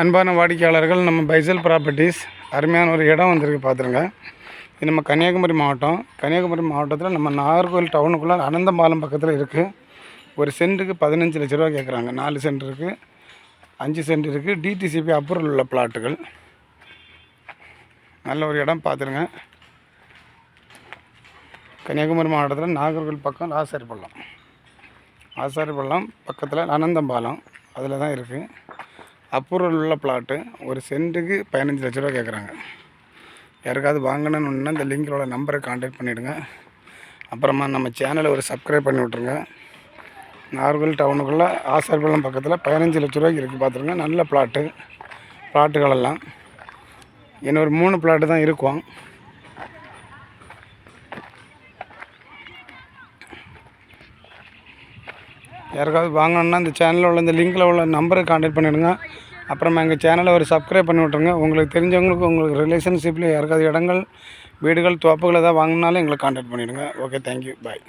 அன்பான வாடிக்கையாளர்கள் நம்ம பைசல் ப்ராப்பர்ட்டிஸ் அருமையான ஒரு இடம் வந்திருக்கு பார்த்துருங்க. இது நம்ம கன்னியாகுமரி மாவட்டம். கன்னியாகுமரி மாவட்டத்தில் நம்ம நாகர்கோவில் டவுனுக்குள்ளே அனந்தம்பாலம் பக்கத்தில் இருக்குது ஒரு சென்ட்டுக்கு பதினஞ்சு லட்ச ரூபா கேட்குறாங்க நாலு சென்ட் இருக்குது அஞ்சு சென்ட் இருக்குது டிடிசிபி அப்ரூவல் உள்ள பிளாட்டுகள். நல்ல ஒரு இடம் பார்த்துருங்க. கன்னியாகுமரி மாவட்டத்தில் நாகர்கோவில் பக்கம் ஆசாரிப்பள்ளம் ஆசாரிப்பள்ளம் பக்கத்தில் அனந்தம்பாலம். அதில் தான் இருக்குது அப்ரூவல் உள்ள பிளாட்டு ஒரு சென்ட்டுக்கு பதினஞ்சு லட்ச ரூபா கேட்குறாங்க. யாருக்காவது வாங்கணும்னு இந்த லிங்கோட நம்பரை காண்டாக்ட் பண்ணிவிடுங்க அப்புறமா நம்ம சேனலை ஒரு சப்ஸ்கிரைப் பண்ணி விட்ருங்க நாகர்கோவில் டவுனுக்குள்ளே ஆசார்பள்ளம் பக்கத்தில் பதினஞ்சு லட்ச ரூபாய்க்கு இருக்குது பார்த்துருங்க நல்ல பிளாட்டு பிளாட்டுகளெல்லாம் இன்னொரு ஒரு மூணு பிளாட்டு தான் இருக்கும். யாருக்காவது வாங்கணுன்னா இந்த சேனலில் உள்ள இந்த லிங்கில் உள்ள நம்பரை காண்டாக்ட் பண்ணிவிடுங்க அப்புறமா எங்கள் சேனலை ஒரு சப்ஸ்கிரைப் பண்ணி விட்ருங்க உங்களுக்கு தெரிஞ்சவங்களுக்கு உங்களுக்கு ரிலேஷன்ஷிப்பில் யாருக்காவது இடங்கள் வீடுகள் தோப்புகள் ஏதாவது வாங்கினாலும் எங்களை காண்டாக்ட் பண்ணிவிடுங்க ஓகே தேங்க்யூ பாய்